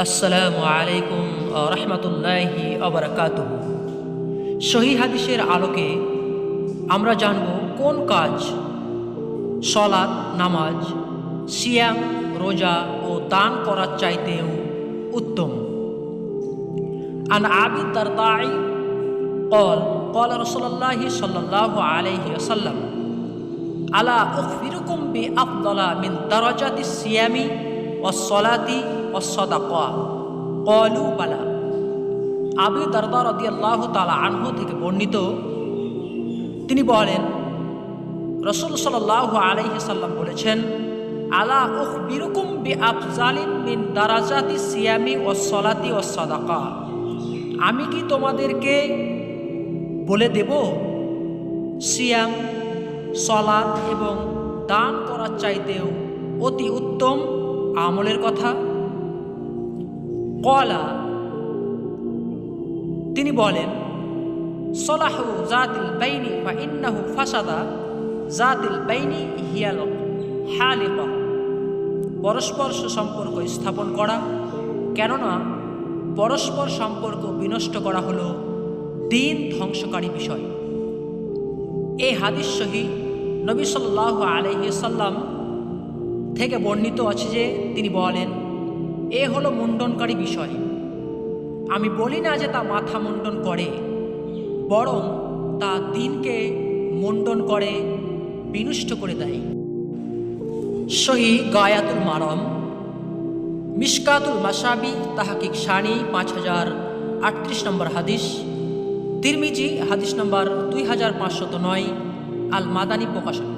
আসসালামু আলাইকুম রহমতুল্লাহি অবরাকাতুহ সহি হাদিসের আলোকে আমরা জানব কোন কাজ সলাৎ নামাজ সিয়াম রোজা ও দান করার চাইতেও উত্তম عن أبي الدرداء قال قال رسول الله صلى الله عليه وسلم ألا أخبركم بأفضل من درجات الصيام অসলাতি অসদা কয়া কলু বালা আবু দরদার অতি আল্লাহ তালা আনহু থেকে বর্ণিত, তিনি বলেন, রসুল সাল্লাহ আলহি সাল্লাম বলেছেন, আলা উহ বিরকুম বি আফজালিন বিন দারাজাতি সিয়ামি ও সলাতি ও সদাকা আমি কি তোমাদেরকে বলে দেব, সিয়াম, সলাত এবং দান করার চাইতেও অতি উত্তম আমলের কথা? কলা, তিনি বলেন, সলাহু জাতিল বাইনি বা ইন্নাহু ফাসাদা, জাতিল বাইনি হিয়াল হালিকা। পরস্পর সম্পর্ক স্থাপন করা, কেননা পরস্পর সম্পর্ক বিনষ্ট করা হলো দিন ধ্বংসকারী বিষয়। এই হাদিস সহি নবী সাল্লাহ আলহিসাল্লাম থেকে বর্ণিত আছে যে তিনি বলেন, এ হলো মুন্ডনকারী বিষয়। আমি বলি না যে তা মাথা মুন্ডন করে, বরং তা দিনকে মুন্ডন করে, বিনষ্ট করে দেয়। সহি গায়াতুল মারম মিসকাতুল মাসাবি তাহাকিক সানি পাঁচ হাজার আটত্রিশ নম্বর হাদিস, তিরমিজি হাদিস নম্বর দুই হাজার পাঁচশত নয় আল মাদানি প্রকাশনা